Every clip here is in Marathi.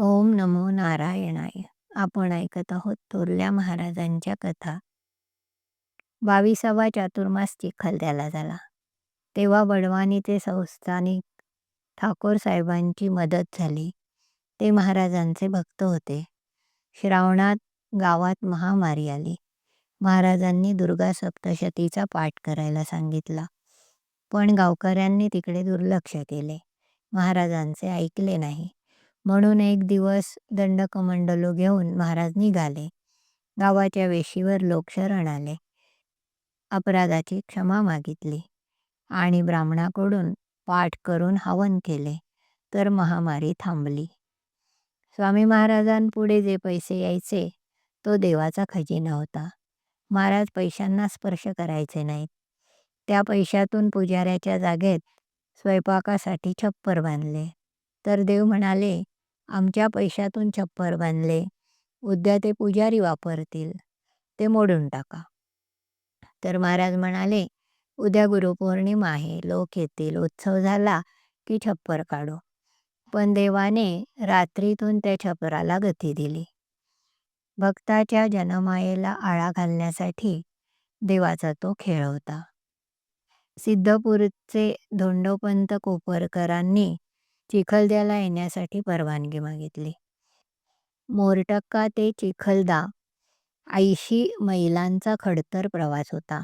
ओम नमो नारायणाय. आपण ऐकत आहोत थोरल्या महाराजांच्या कथा. बावीसावा चातुर्मास चिखलद्याला झाला. तेव्हा बडवानीचे संस्थानिक ठाकोर साहेबांची मदत झाली. ते महाराजांचे भक्त होते. श्रावणात गावात महामारी आली. महाराजांनी दुर्गा सप्तशतीचा पाठ करायला सांगितला. पण गावकऱ्यांनी तिकडे दुर्लक्ष केले. महाराजांचे ऐकले नाही. म्हणून एक दिवस दंडकमंडलो घेऊन महाराज निघाले. गावाच्या वेशीवर लोक शरण आले. अपराधाची क्षमा मागितली आणि ब्राह्मणाकडून पाठ करून हवन केले तर महामारी थांबली. स्वामी महाराजांपुढे जे पैसे यायचे तो देवाचा खजिना होता. महाराज पैशांना स्पर्श करायचे नाहीत. त्या पैशातून पुजाऱ्याच्या जागेत स्वयंपाकासाठी छप्पर बांधले. तर देव म्हणाले आमच्या पैशातून छप्पर बांधले उद्या ते पुजारी वापरतील. ते मोडून टाका. तर महाराज म्हणाले उद्या गुरुपौर्णिमा आहे. लोक येतील. उत्सव झाला की छप्पर काढू. पण देवाने रात्रीतून त्या छप्पराला गती दिली. भक्ताच्या जनमायेला आळा घालण्यासाठी देवाचा तो खेळ होता. सिद्धपूरचे धोंडोपंत कोपरकरांनी चिखलद्याला येण्यासाठी परवानगी मागितली. मोरटक्का ते चिखलदा ऐंशी मैलांचा खडतर प्रवास होता.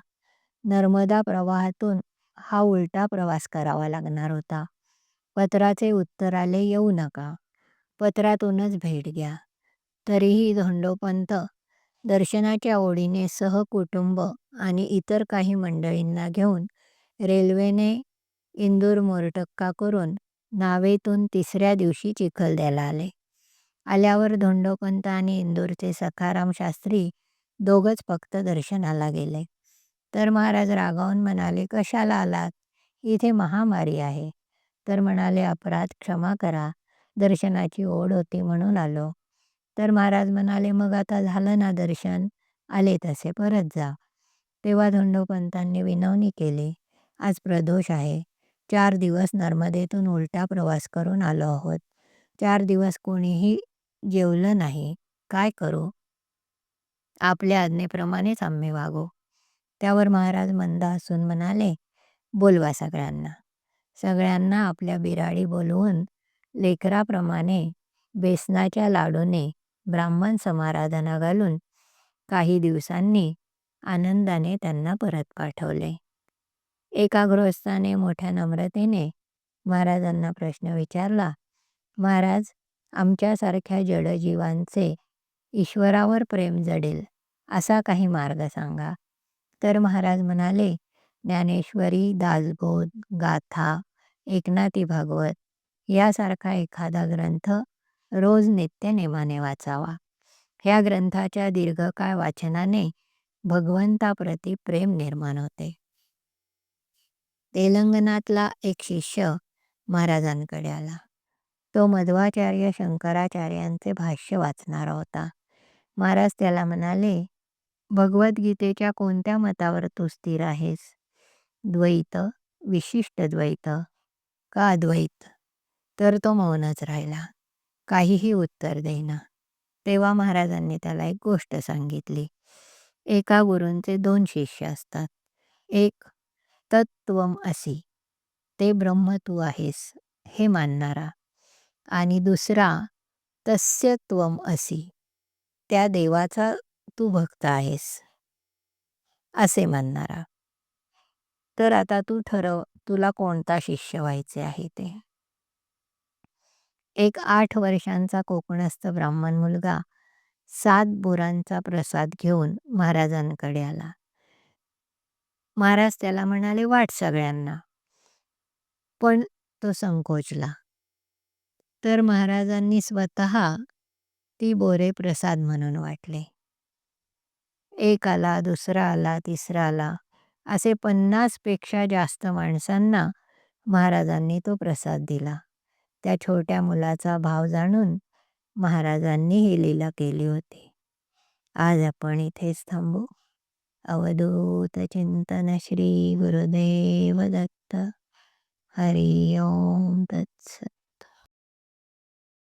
नर्मदा प्रवाहातून हा उलटा प्रवास करावा लागणार होता. पत्राचे उत्तर आले येऊ नका. पत्रातूनच भेट घ्या. तरीही धोंडोपंत दर्शनाच्या ओढीने सहकुटुंब आणि इतर काही मंडळींना घेऊन रेल्वेने इंदूर मोरटक्का करून नावेतून तिसऱ्या दिवशी चिखलद्याला आले. आल्यावर धोंडोपंत आणि इंदूरचे सखाराम शास्त्री दोघंच फक्त दर्शनाला गेले. तर महाराज रागावून म्हणाले कशाला आलात? इथे महामारी आहे. तर म्हणाले अपराध क्षमा करा. दर्शनाची ओढ होती म्हणून आलो. तर महाराज म्हणाले मग आता झालं ना दर्शन? आले तसे परत जा. तेव्हा धोंडोपंतांनी विनवणी केली आज प्रदोष आहे. चार दिवस नर्मदेतून उलटा प्रवास करून आलो आहोत. चार दिवस कोणीही जेवलं नाही. काय करू? आपल्या आज्ञेप्रमाणेच आम्ही वागू. त्यावर महाराज मंद असून म्हणाले बोलवा सगळ्यांना. सगळ्यांना आपल्या बिराडी बोलवून लेकराप्रमाणे बेसनाच्या लाडूने ब्राह्मण समाराधना घालून काही दिवसांनी आनंदाने त्यांना परत पाठवले. एका गृहस्थाने मोठ्या नम्रतेने महाराजांना प्रश्न विचारला महाराज आमच्यासारख्या जडजीवांचे ईश्वरावर प्रेम जडेल असा काही मार्ग सांगा. तर महाराज म्हणाले ज्ञानेश्वरी दासबोध गाथा एकनाथी भागवत यासारखा एखादा ग्रंथ रोज नित्यनेमाने वाचावा. ह्या ग्रंथाच्या दीर्घकाळ वाचनाने भगवंताप्रती प्रेम निर्माण होते. तेलंगणातला एक शिष्य महाराजांकडे आला. तो मध्वाचार्य शंकराचार्यांचे भाष्य वाचणारा होता. महाराज त्याला म्हणाले भगवद्गीतेच्या कोणत्या मतावर तू स्थिर आहेस? द्वैत विशिष्ट द्वैत का अद्वैत? तर तो मौनच राहिला. काहीही उत्तर देईना. तेव्हा महाराजांनी त्याला एक गोष्ट सांगितली. एका गुरूंचे दोन शिष्य असतात. एक तत्वम असी. ते ब्रह्म तू आहेस हे मानणारा. आणि दुसरा तस्य तस्यत्वम असी. त्या देवाचा तू भक्त आहेस असे मानणारा. तर आता तू ठरव तुला कोणता शिष्य व्हायचे आहे ते. एक आठ वर्षांचा कोकणस्थ ब्राह्मण मुलगा सात बोरांचा प्रसाद घेऊन महाराजांकडे आला. महाराज त्याला म्हणाले वाट सगळ्यांना. पण तो संकोचला. तर महाराजांनी स्वतः ती बोरे प्रसाद म्हणून वाटले. एक आला दुसरा आला तिसरा आला असे पन्नासपेक्षा जास्त माणसांना महाराजांनी तो प्रसाद दिला. त्या छोट्या मुलाचा भाव जाणून महाराजांनी ही लीला केली होती. आज आपण इथेच थांबू. अवधूत चिंतन श्री गुरुदेव दत्त. हरि ओम तत्स